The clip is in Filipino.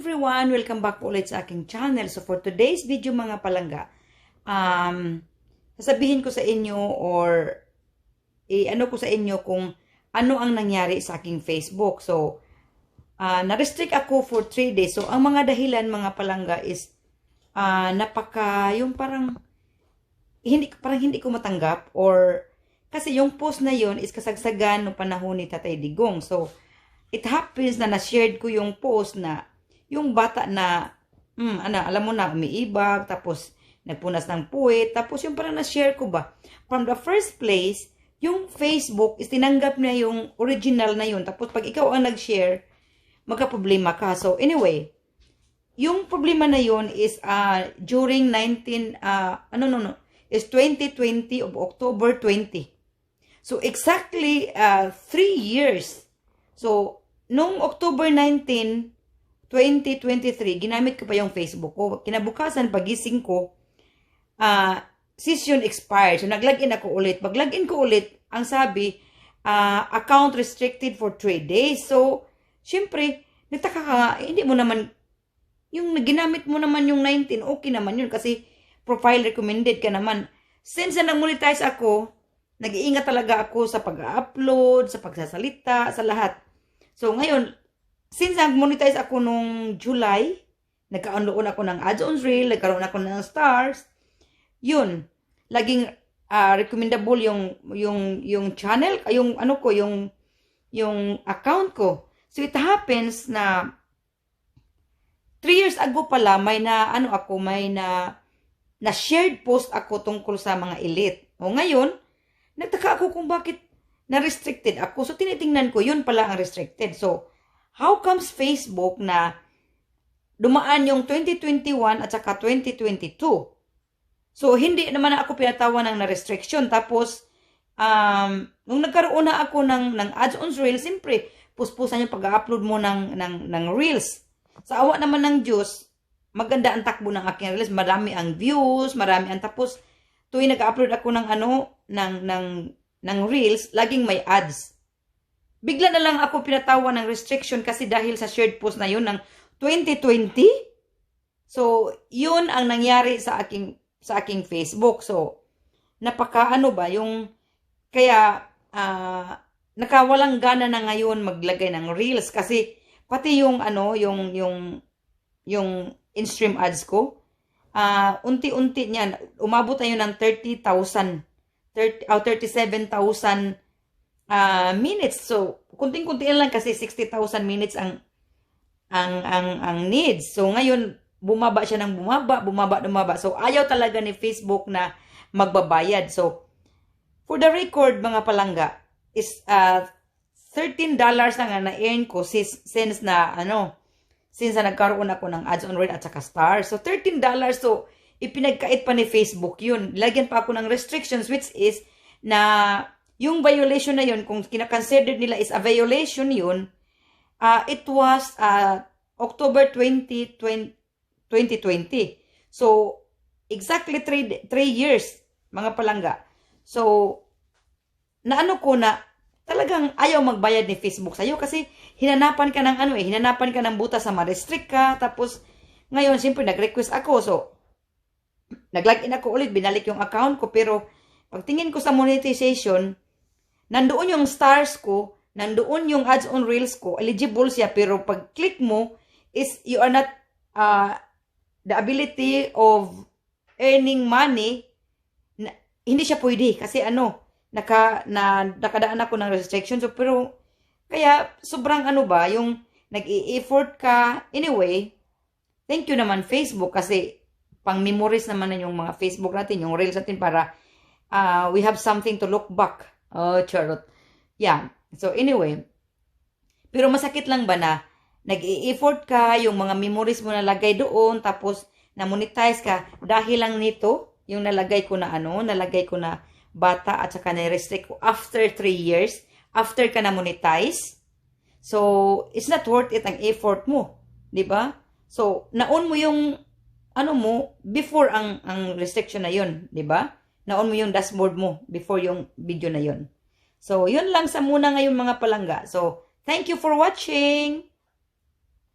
everyone! Welcome back po ulit sa aking channel. So for today's video mga palangga, um, sasabihin ko sa inyo or i-ano ko sa inyo kung ano ang nangyari sa aking Facebook. So, uh, na-restrict ako for 3 days. So, ang mga dahilan mga palangga is uh, napaka, yung parang hindi, parang hindi ko matanggap or kasi yung post na yon is kasagsagan ng panahon ni Tatay Digong. So, it happens na na-shared ko yung post na yung bata na, hmm, ano, alam mo na, umiibag, tapos nagpunas ng puwet, tapos yung parang na-share ko ba. From the first place, yung Facebook is tinanggap niya yung original na yun. Tapos pag ikaw ang nag-share, magka-problema ka. So anyway, yung problema na yun is uh, during 19, uh, ano no no, is 2020 of October 20. So exactly uh, three years. So nung October 19, 2023, ginamit ko pa yung Facebook ko. Kinabukasan, pagising ko, uh, session expired. So, nag-login ako ulit. Pag-login ko ulit, ang sabi, uh, account restricted for 3 days. So, syempre, nagtaka ka hindi mo naman, yung ginamit mo naman yung 19, okay naman yun kasi profile recommended ka naman. Since na nag-monetize ako, nag-iingat talaga ako sa pag-upload, sa pagsasalita, sa lahat. So, ngayon, since nag-monetize ako nung July, nagkaroon ako ng add-ons reel, nagkaroon ako ng stars, yun, laging uh, recommendable yung yung yung channel, yung ano ko, yung yung account ko. So it happens na 3 years ago pala may na ano ako, may na na shared post ako tungkol sa mga elite. O ngayon, nagtaka ako kung bakit na restricted ako. So tinitingnan ko, yun pala ang restricted. So how comes Facebook na dumaan yung 2021 at saka 2022? So, hindi naman ako pinatawan ng na-restriction. Tapos, um, nung nagkaroon na ako ng, ng ads on Reels, siyempre, puspusan yung pag-upload mo ng, ng, ng Reels. Sa awa naman ng Diyos, maganda ang takbo ng aking Reels. Marami ang views, marami ang tapos, tuwing nag-upload ako ng ano, ng, ng, ng Reels, laging may ads. Bigla na lang ako pinatawan ng restriction kasi dahil sa shared post na yun ng 2020. So, yun ang nangyari sa aking sa aking Facebook. So, napaka ano ba, yung, kaya, uh, nakawalang gana na ngayon maglagay ng reels kasi pati yung ano, yung, yung, yung in-stream ads ko, uh, unti-unti niyan, umabot tayo ng 30,000, 30, oh, 37,000 uh, minutes. So, kunting-kunti lang kasi 60,000 minutes ang ang ang ang needs. So ngayon bumaba siya ng bumaba, bumaba, bumaba. So, ayaw talaga ni Facebook na magbabayad. So, for the record, mga palangga, is uh, $13 na na-earn ko since, since na, ano, since na nagkaroon ako ng ads on rate at saka stars. So, $13. So, ipinagkait pa ni Facebook yun. Lagyan pa ako ng restrictions which is na yung violation na yun, kung kinakonsidered nila is a violation yun, uh, it was uh, October 20, 20, 2020. So, exactly 3 years, mga palangga. So, naano ko na talagang ayaw magbayad ni Facebook sa'yo kasi hinanapan ka ng ano eh, hinanapan ka ng buta sa ma-restrict ka. Tapos, ngayon, siyempre, nag-request ako. So, nag-login ako ulit, binalik yung account ko. Pero, pagtingin ko sa monetization, nandoon yung stars ko, nandoon yung ads on reels ko, eligible siya. Pero, pag click mo, is you are not uh, the ability of earning money, na, hindi siya pwede kasi ano, naka, na, nakadaan ako ng restrictions. So, pero, kaya, sobrang ano ba, yung nag-i-effort ka. Anyway, thank you naman Facebook kasi pang memories naman na yung mga Facebook natin, yung reels natin para uh, we have something to look back. Oh, charot. Yeah. So, anyway, pero masakit lang ba na nag-i-effort ka, yung mga memories mo nalagay doon, tapos na-monetize ka, dahil lang nito, yung nalagay ko na ano, nalagay ko na bata at saka na-restrict ko after 3 years, after ka na-monetize. So, it's not worth it ang effort mo. ba? So, naon mo yung, ano mo, before ang, ang restriction na yun, di ba? Naon mo yung dashboard mo before yung video na yun. So, yun lang sa muna ngayon mga palangga. So, thank you for watching!